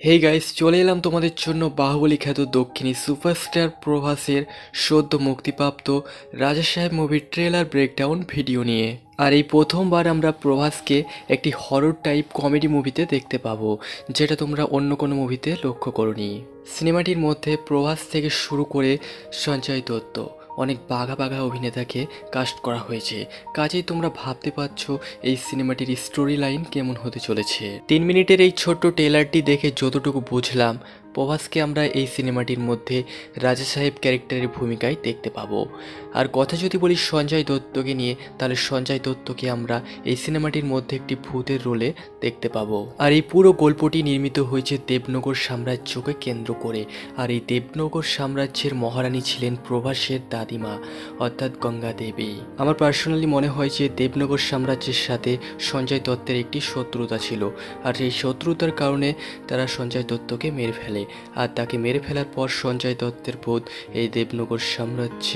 Hey guys চলে এলাম তোমাদের জন্য বাহুবলী খ্যাত দক্ষিণী সুপারস্টার প্রভাসের সদ্য মুক্তিপ্রাপ্ত রাজা সাহেব মুভির ট্রেলার ব্রেকডাউন ভিডিও নিয়ে। আর এই প্রথমবার আমরা প্রভাসকে একটি হরর টাইপ কমেডি মুভিতে দেখতে পাবো, যেটা তোমরা অন্য কোনো মুভিতে লক্ষ্য করনি। সিনেমাটির মধ্যে প্রভাস থেকে শুরু করে সঞ্জয় দত্ত। অনেক বাঘা বাঘা অভিনেতাকে কাস্ট করা হয়েছে। কাজেই তোমরা ভাবতে পারছ এই সিনেমাটির স্টোরি লাইন কেমন হতে চলেছে। তিন মিনিটের এই ছোট্ট ট্রেলারটি দেখে যতটুকু বুঝলাম প্রভাসকে আমরা এই সিনেমাটির মধ্যে রাজা সাহেব ক্যারেক্টারের ভূমিকায় দেখতে পাবো। আর কথা যদি বলি সঞ্জয় দত্তকে নিয়ে, তাহলে সঞ্জয় দত্তকে আমরা এই সিনেমাটির মধ্যে একটি ভূতের রোলে দেখতে পাবো। আর এই পুরো গল্পটি নির্মিত হয়েছে দেবনগর সাম্রাজ্যকে কেন্দ্র করে। আর এই দেবনগর সাম্রাজ্যের মহারানী ছিলেন প্রভাসের দাদিমা, অর্থাৎ গঙ্গা দেবী আমার পার্সোনালি মনে হয় যে দেবনগর সাম্রাজ্যের সাথে সঞ্জয় দত্তের একটি শত্রুতা ছিল। আর এই শত্রুতার কারণে তারা সঞ্জয় দত্তকে মেরে ফেলে। আর তাকে মেরে ফেলার পর সঞ্জয় দত্তের ভূত এই দেবনগর সাম্রাজ্য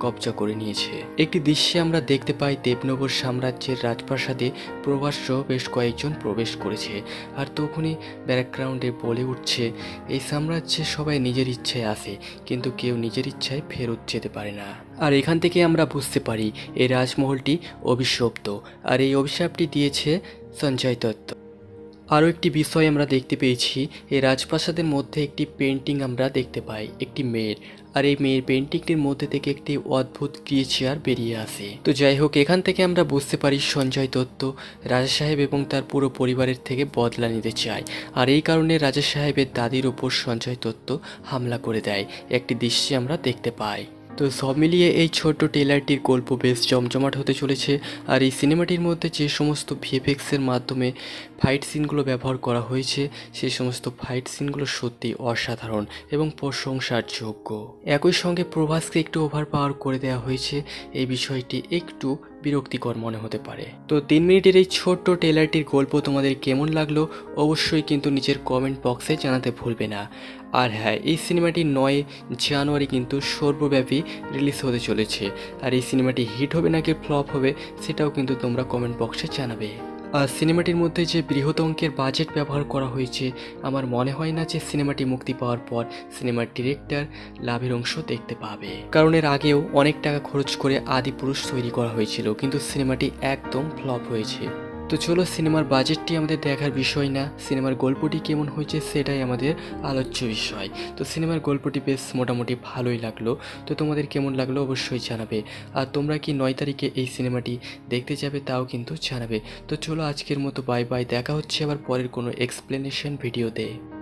কবজা করে নিয়েছে। একটি দৃশ্যে আমরা দেখতে পাই দেবনগর সাম্রাজ্যের রাজপ্রাসাদে প্রভাস সহ বেশ কয়েকজন প্রবেশ করেছে। আর তখনই ব্যাকগ্রাউন্ডে বলে উঠছে, এই সাম্রাজ্যে সবাই নিজের ইচ্ছায় আসে কিন্তু কেউ নিজের ইচ্ছায় ফেরত যেতে পারে না। আর এখান থেকে আমরা বুঝতে পারি, এই রাজমহলটি অভিশপ্ত। আর এই অভিশাপটি দিয়েছে সঞ্জয় দত্ত। আরও একটি বিষয় আমরা দেখতে পেয়েছি এই রাজপ্রাসাদের মধ্যে একটি পেন্টিং আমরা দেখতে পাই, একটি মেয়ের। আর এই মেয়ের পেন্টিংটির মধ্যে থেকে একটি অদ্ভুত ক্রিয়েচার বেরিয়ে আসে। তো যাই হোক, এখান থেকে আমরা বুঝতে পারি সঞ্জয় দত্ত রাজা সাহেব এবং তার পুরো পরিবারের থেকে বদলা নিতে চায়। আর এই কারণে রাজা সাহেবের দাদির ওপর সঞ্জয় দত্ত হামলা করে দেয়। একটি দৃশ্যে আমরা দেখতে পাই। তো সব মিলিয়ে এই ছোট্ট টেলারটির গল্প বেশ জমজমাট হতে চলেছে। আর এই সিনেমাটির মধ্যে যে সমস্ত ভিএফএক্সের মাধ্যমে ফাইট সিনগুলো ব্যবহার করা হয়েছে সেই সমস্ত ফাইট সিনগুলো সত্যি অসাধারণ এবং প্রশংসার যোগ্য একই সঙ্গে প্রভাসকে একটু ওভার পাওয়ার করে দেওয়া হয়েছে। এই বিষয়টি একটু বিরক্তিকর মনে হতে পারে। তো তিন মিনিটের এই ছোট্ট টেলারটির গল্প তোমাদের কেমন লাগল অবশ্যই কিন্তু নিজের কমেন্ট বক্সে জানাতে ভুলবে না। আর হ্যাঁ এই সিনেমাটি নয় জানুয়ারি কিন্তু সর্বব্যাপী রিলিজ হতে চলেছে। আর এই সিনেমাটি হিট হবে নাকি ফ্লপ হবে, সেটাও কিন্তু তোমরা কমেন্ট বক্সে জানাবে। সিনেমাটির মধ্যে যে বৃহৎ অঙ্কের বাজেট ব্যবহার করা হয়েছে, আমার মনে হয় না যে সিনেমাটি মুক্তি পাওয়ার পর সিনেমার ডিরেক্টর লাভের অংশ দেখতে পাবে। কারণ এর আগেও অনেক টাকা খরচ করে আদি পুরুষ তৈরি করা হয়েছিল, কিন্তু সিনেমাটি একদম ফ্লপ হয়েছে। তো চলো সিনেমার বাজেটটি আমাদের দেখার বিষয় না, সিনেমার গল্পটি কেমন হয়েছে সেটাই আমাদের আলোচ্য বিষয়। তো সিনেমার গল্পটি বেশ মোটামুটি ভালোই লাগল, তো তোমাদের কেমন লাগল অবশ্যই জানাবে। আর তোমরা কি নয় তারিখে এই সিনেমাটি দেখতে যাবে তাও কিন্তু জানাবে। তো চলো আজকের মতো বাই বাই দেখা হচ্ছে আবার পরের কোনো এক্সপ্লেনেশন ভিডিওতে